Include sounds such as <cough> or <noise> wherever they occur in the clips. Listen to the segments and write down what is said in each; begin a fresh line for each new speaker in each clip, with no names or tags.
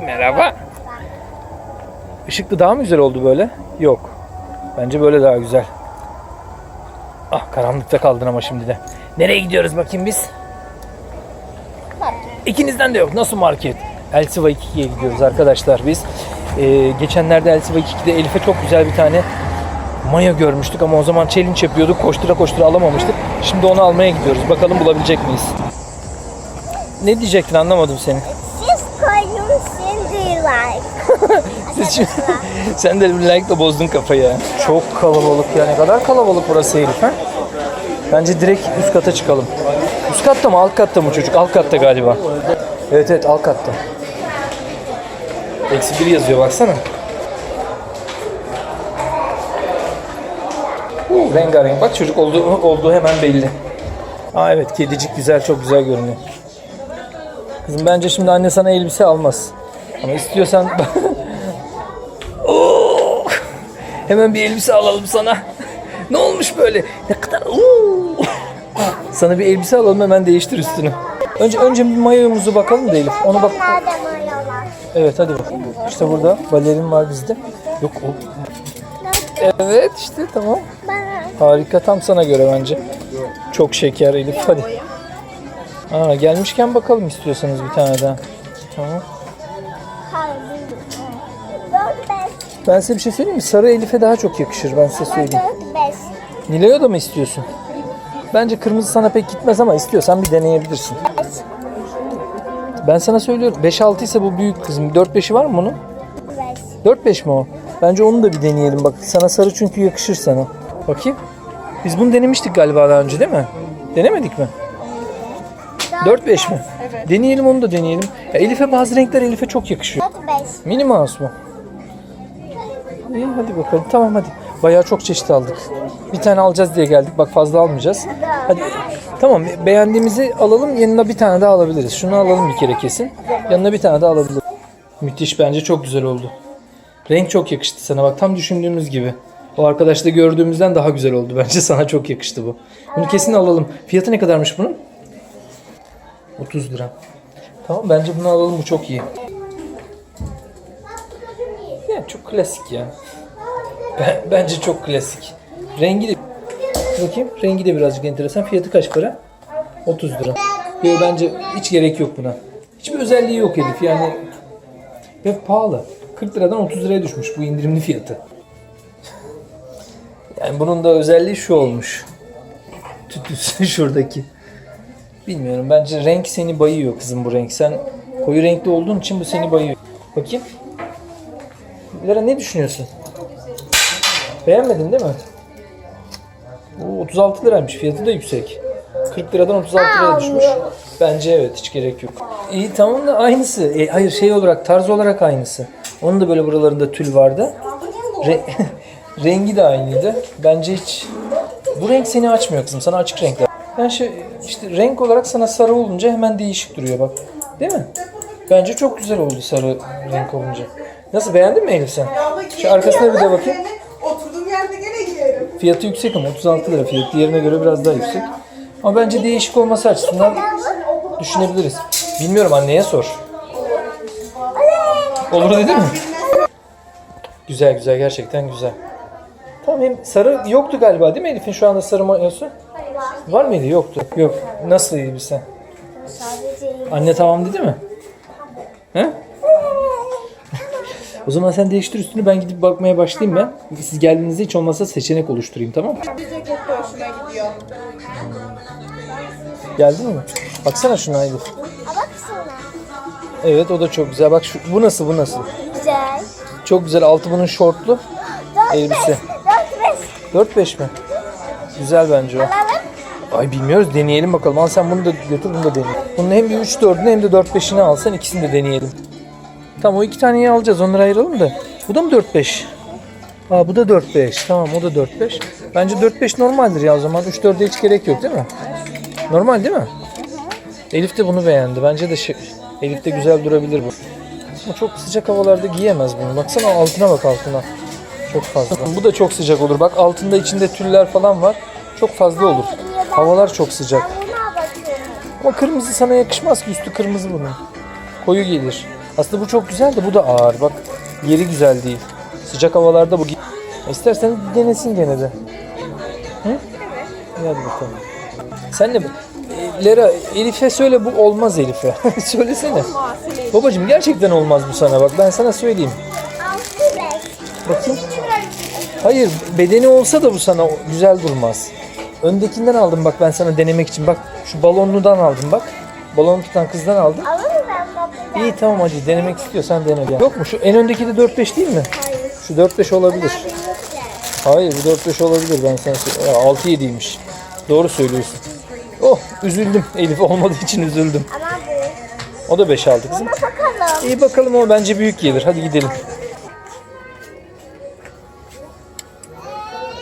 Merhaba. Işıklı daha mı güzel oldu böyle? Yok. Bence böyle daha güzel. Ah karanlıkta kaldın ama şimdi de. Nereye gidiyoruz bakayım biz? İkinizden de yok. Nasıl market? Elsiva 2'ye gidiyoruz arkadaşlar biz. Ee, geçenlerde Elsiva 2'de Elif'e çok güzel bir tane maya görmüştük ama o zaman challenge yapıyorduk. Koştura koştura alamamıştık. Şimdi onu almaya gidiyoruz. Bakalım bulabilecek miyiz? Ne diyecektin anlamadım seni.
Like. <laughs>
Sen de bir like'la bozdun kafayı. Çok kalabalık ya. Ne kadar kalabalık burası Elif ha? Bence direkt üst kata çıkalım. Üst katta mı alt katta mı çocuk? Alt katta galiba. Evet evet alt katta. Eksi bir yazıyor baksana. Huu, rengarenk. Bak çocuk olduğu, olduğu hemen belli. Aa evet kedicik güzel çok güzel görünüyor. Kızım bence şimdi anne sana elbise almaz. Ama istiyorsan <laughs> Oo! Hemen bir elbise alalım sana. ne olmuş böyle? Ne kadar Oo! Sana bir elbise alalım hemen değiştir üstünü. Önce önce bir mayomuzu bakalım da Elif. Onu bak. Evet hadi bakalım. İşte burada balerin var bizde. Yok o. Evet işte tamam. Harika tam sana göre bence. Çok şeker Elif hadi. Aa, gelmişken bakalım istiyorsanız bir tane daha. Tamam. Ben size bir şey söyleyeyim mi? Sarı Elif'e daha çok yakışır ben size söyleyeyim. Nilo'ya da mı istiyorsun? Bence kırmızı sana pek gitmez ama istiyorsan bir deneyebilirsin. Ben sana söylüyorum 5-6 ise bu büyük kızım. 4-5'i var mı bunun?
Beş.
4-5 mi o? Bence onu da bir deneyelim bak. Sana sarı çünkü yakışır sana. Bakayım. Biz bunu denemiştik galiba daha önce değil mi? Denemedik mi? 4-5 mi? Evet. Deneyelim onu da deneyelim. Ya Elif'e bazı renkler Elif'e çok yakışıyor.
Dört beş.
Mini Mouse mu? İyi hadi bakalım. Tamam hadi. Bayağı çok çeşit aldık. Bir tane alacağız diye geldik. Bak fazla almayacağız. Hadi. Tamam beğendiğimizi alalım. Yanına bir tane daha alabiliriz. Şunu alalım bir kere kesin. Yanına bir tane daha alabiliriz. Müthiş bence çok güzel oldu. Renk çok yakıştı sana. Bak tam düşündüğümüz gibi. O arkadaşta gördüğümüzden daha güzel oldu. <laughs> Bence sana çok yakıştı bu. Bunu kesin alalım. Fiyatı ne kadarmış bunun? 30 lira. Tamam bence bunu alalım. Bu çok iyi. Ya çok klasik ya. Ben- bence çok klasik. Rengi de bakayım. Rengi de birazcık enteresan. Fiyatı kaç para? 30 lira. Yo, bence hiç gerek yok buna. Hiçbir özelliği yok Elif. Yani ve pahalı. 40 liradan 30 liraya düşmüş bu indirimli fiyatı. <laughs> Yani bunun da özelliği şu olmuş. Tütüsü <laughs> şuradaki. Bilmiyorum. Bence renk seni bayıyor kızım bu renk. Sen koyu renkli olduğun için bu seni bayıyor. Bakayım. Lara ne düşünüyorsun? Beğenmedin değil mi? Oo, 36 liraymış. Fiyatı da yüksek. 40 liradan 36 liraya düşmüş. Bence evet hiç gerek yok. İyi tamam da aynısı. E, hayır şey olarak tarz olarak aynısı. Onun da böyle buralarında tül vardı. Re- <laughs> rengi de aynıydı. Bence hiç bu renk seni açmıyor kızım. Sana açık renkler. Ben şey işte renk olarak sana sarı olunca hemen değişik duruyor bak. Değil mi? Bence çok güzel oldu sarı renk olunca. Nasıl beğendin mi Elif sen? Şu arkasına bir de bakayım. Fiyatı yüksek ama 36 lira fiyat. Diğerine göre biraz daha yüksek. Ama bence değişik olması açısından düşünebiliriz. Bilmiyorum anneye sor. Olur dedi mi? Güzel güzel gerçekten güzel. Tamam hem sarı yoktu galiba değil mi Elif'in şu anda sarı mayosu? Var mıydı? Yoktu. Yok. Nasıl elbise? Anne tamam dedi mi? He? O zaman sen değiştir üstünü ben gidip bakmaya başlayayım ben. Siz geldiğinizde hiç olmazsa seçenek oluşturayım tamam mı?
Bir ceket de hoşuma gidiyor.
Geldin mi? Baksana şuna
baksana.
Evet o da çok güzel. Bak şu, bu nasıl bu nasıl?
Güzel.
Çok güzel. Altı bunun şortlu.
Dört
Elbise.
Dört beş.
4-5 mi? Güzel bence o.
Alalım.
Ay bilmiyoruz deneyelim bakalım. Al sen bunu da götür bunu da deneyelim. Bunun hem bir 3-4'ünü hem de 4-5'ini alsan ikisini de deneyelim. Tamam o iki taneyi alacağız onları ayıralım da. Bu da mı 4-5? Aa bu da 4-5. Tamam o da 4-5. Bence 4-5 normaldir ya o zaman. 3-4'e hiç gerek yok değil mi? Normal değil mi? Elif de bunu beğendi. Bence de şey, Elif de güzel durabilir bu. Ama çok sıcak havalarda giyemez bunu. Baksana altına bak altına. Çok fazla. Bu da çok sıcak olur. Bak altında içinde tüller falan var. Çok fazla olur. Havalar çok sıcak. Ama kırmızı sana yakışmaz ki üstü kırmızı bunun. Koyu gelir. Aslında bu çok güzel de bu da ağır. Bak yeri güzel değil. Sıcak havalarda bu gi- İstersen denesin gene de. Hı? İyi, Hadi bakalım. Sen de E, Lera Elif'e söyle bu olmaz Elif'e. <laughs> Söylesene. Babacım gerçekten olmaz bu sana bak ben sana söyleyeyim. Bakayım. Hayır bedeni olsa da bu sana güzel durmaz. Öndekinden aldım bak ben sana denemek için. Bak şu balonludan aldım bak. Balon tutan kızdan aldım.
Babamdan.
İyi tamam hacı denemek istiyorsan dene gel. Yok mu şu en öndeki de 4-5 değil mi?
Hayır.
Şu 4-5 olabilir. Hayır bu 4-5 olabilir ben sana söyleyeyim. 6-7'ymiş. Doğru söylüyorsun. Oh üzüldüm. <laughs> Elif olmadığı için üzüldüm.
Ama.
O da 5 aldı kızım.
Bakalım.
İyi bakalım o bence büyük gelir. Hadi gidelim.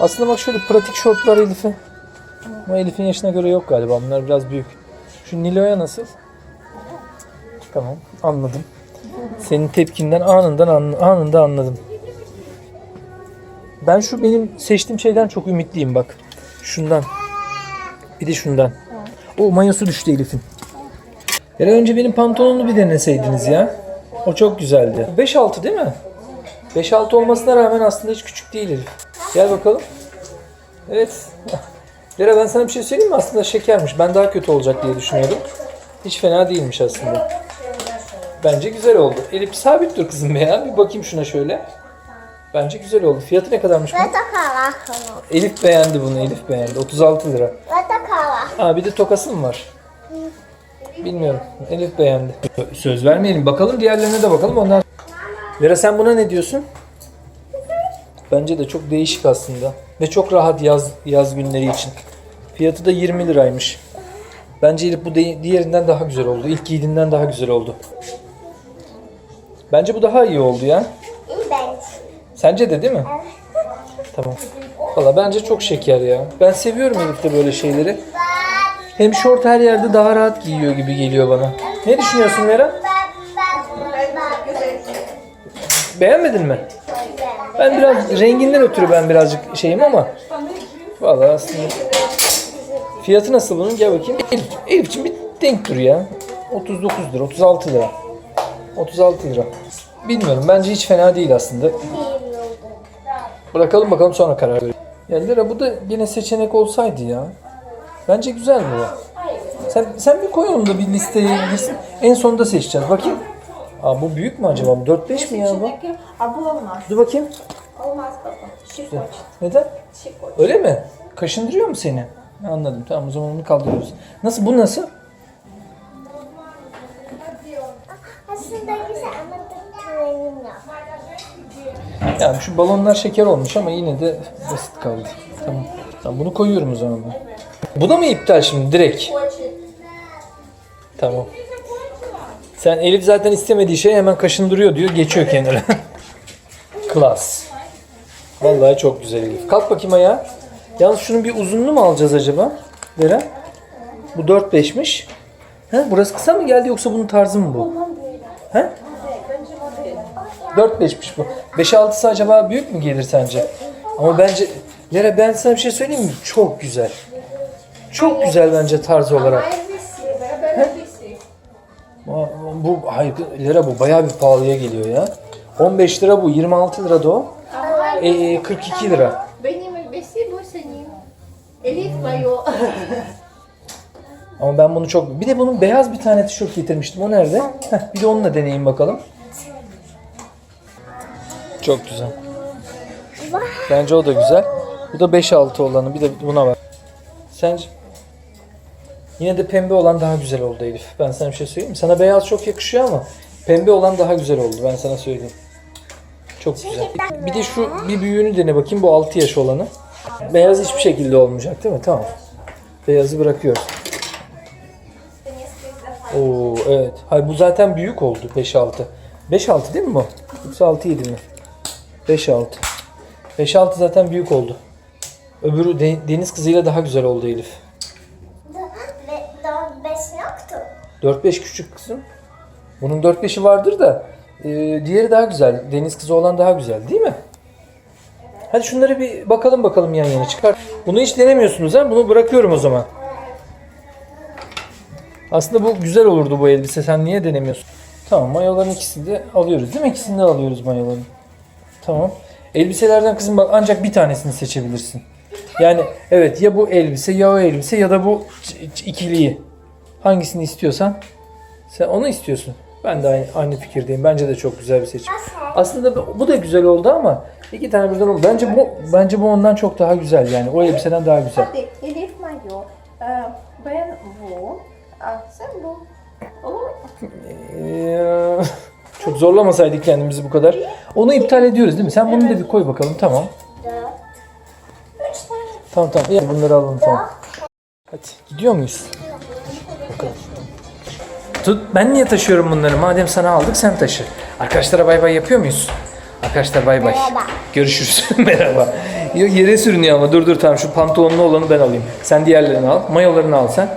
Aslında bak şöyle pratik şortlar Elif'e. Ama Elif'in yaşına göre yok galiba. Bunlar biraz büyük. Şu Nilo'ya nasıl? Tamam anladım. Senin tepkinden anından an- anında anladım. Ben şu benim seçtiğim şeyden çok ümitliyim bak. Şundan. Bir de şundan. O mayosu düştü Elif'in. Ya önce benim pantolonunu bir deneseydiniz ya. O çok güzeldi. 5-6 değil mi? 5-6 olmasına rağmen aslında hiç küçük değil Elif. Gel bakalım. Evet. <laughs> Lera ben sana bir şey söyleyeyim mi? Aslında şekermiş. Ben daha kötü olacak diye düşünüyordum. Hiç fena değilmiş aslında. Bence güzel oldu. Elif sabit dur kızım ya. Bir bakayım şuna şöyle. Bence güzel oldu. Fiyatı ne kadarmış
takalım.
Elif beğendi bunu. Elif beğendi. 36 lira. Ha bir de tokası mı var? Bilmiyorum. Elif beğendi. Söz vermeyelim. Bakalım diğerlerine de bakalım. Ondan Vera sen buna ne diyorsun? Bence de çok değişik aslında. Ve çok rahat yaz yaz günleri için. Fiyatı da 20 liraymış. Bence Elif bu de- diğerinden daha güzel oldu. İlk giydiğinden daha güzel oldu. Bence bu daha iyi oldu ya.
İyi bence.
Sence de değil mi? Tamam. Valla bence çok şeker ya. Ben seviyorum Elif'te böyle şeyleri. Hem şort her yerde daha rahat giyiyor gibi geliyor bana. Ne düşünüyorsun Vera? Beğenmedin mi? Ben biraz renginden ötürü ben birazcık şeyim ama Valla aslında Fiyatı nasıl bunun? Gel bakayım. Elif, Elif'ciğim bir denk dur ya. 39 lira, 36 lira. 36 lira. Bilmiyorum bence hiç fena değil aslında. Bırakalım bakalım sonra karar verelim. Ya Lira bu da yine seçenek olsaydı ya. Bence güzel bu. Sen, sen bir koy onu da bir listeye girsin. En sonunda seçeceğiz. Bakayım. Aa, bu büyük mü acaba? Bu 4-5 mi ya bu?
Ha bu olmaz.
Dur bakayım.
Olmaz baba. Koç.
Neden?
Koç.
Öyle mi? Kaşındırıyor mu seni? Anladım. Tamam o zaman onu kaldırıyoruz. Nasıl? Bu nasıl?
Yok.
Yani şu balonlar şeker olmuş ama yine de basit kaldı. Tamam. Tamam bunu koyuyorum o zaman ben. Bu da mı iptal şimdi direkt? Tamam. Sen Elif zaten istemediği şey hemen kaşındırıyor diyor. Geçiyor kenara. <laughs> Klas. Vallahi çok güzel Elif. Kalk bakayım ayağa. Yalnız şunun bir uzunluğu mu alacağız acaba? Vera? Bu 4-5'miş. Ha, burası kısa mı geldi yoksa bunun tarzı mı bu? Ha? 4-5'miş bu. 5-6'sı acaba büyük mü gelir sence? Ama bence Lera ben sana bir şey söyleyeyim mi? Çok güzel. Çok güzel bence tarz olarak. Bu, bu hayır Lera bu bayağı bir pahalıya geliyor ya. 15 lira bu, 26 lira da o. E, 42 lira.
Benim elbise bu senin. Elif mayo. <laughs>
Ama ben bunu çok... Bir de bunun beyaz bir tane tişört getirmiştim. O nerede? Heh, bir de onunla deneyeyim bakalım. Çok güzel. Bence o da güzel. Bu da 5-6 olanı. Bir de buna var. Sence? Yine de pembe olan daha güzel oldu Elif. Ben sana bir şey söyleyeyim? Sana beyaz çok yakışıyor ama pembe olan daha güzel oldu. Ben sana söyleyeyim. Çok güzel. Bir de şu bir büyüğünü dene bakayım. Bu 6 yaş olanı. Beyaz hiçbir şekilde olmayacak değil mi? Tamam. Beyazı bırakıyoruz. Oo evet. Hayır bu zaten büyük oldu 5-6. 5-6 değil mi bu? Yoksa 6-7 mi? 5-6. 5-6 zaten büyük oldu. Öbürü de- deniz kızıyla daha güzel oldu Elif.
Ve dört beş yoktu.
4-5 küçük kızım. Bunun 4-5'i vardır da e, diğeri daha güzel. Deniz kızı olan daha güzel değil mi? Hadi şunları bir bakalım bakalım yan yana çıkar. Bunu hiç denemiyorsunuz ha? Bunu bırakıyorum o zaman. Aslında bu güzel olurdu bu elbise. Sen niye denemiyorsun? Tamam mayoların ikisini de alıyoruz değil mi? İkisini de alıyoruz mayoların. Tamam. Elbiselerden kızım bak ancak bir tanesini seçebilirsin. Yani evet ya bu elbise ya o elbise ya da bu ikiliyi. Hangisini istiyorsan sen onu istiyorsun. Ben de aynı, aynı fikirdeyim. Bence de çok güzel bir seçim. Aslında bu- bu da güzel oldu ama iki tane birden oldu. Bence bu bence bu ondan çok daha güzel yani. O elbiseden daha güzel.
Elif mayo. Ee, ben bu. Ah, sen bu. Olur mu?
Ee, çok zorlamasaydık kendimizi bu kadar. Onu iptal ediyoruz değil mi? Sen bunu da bir koy bakalım. Tamam. Tamam tamam. İyi, bunları alalım tamam. Hadi gidiyor muyuz? Bakalım. Tut, ben niye taşıyorum bunları? Madem sana aldık sen taşı. Arkadaşlara bay bay yapıyor muyuz? Arkadaşlar bay bay.
Merhaba.
Görüşürüz. <laughs> Merhaba. Yere sürünüyor ama dur dur tamam şu pantolonlu olanı ben alayım. Sen diğerlerini al. Mayolarını al sen.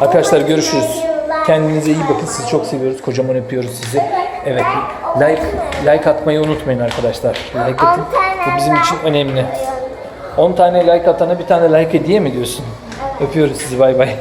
Arkadaşlar görüşürüz. Kendinize iyi bakın. Sizi çok seviyoruz. Kocaman öpüyoruz sizi. Evet. Like like atmayı unutmayın arkadaşlar. Like atın. Bu bizim için önemli. 10 tane like atana bir tane like hediye mi diyorsun? Öpüyoruz sizi. Bay bay.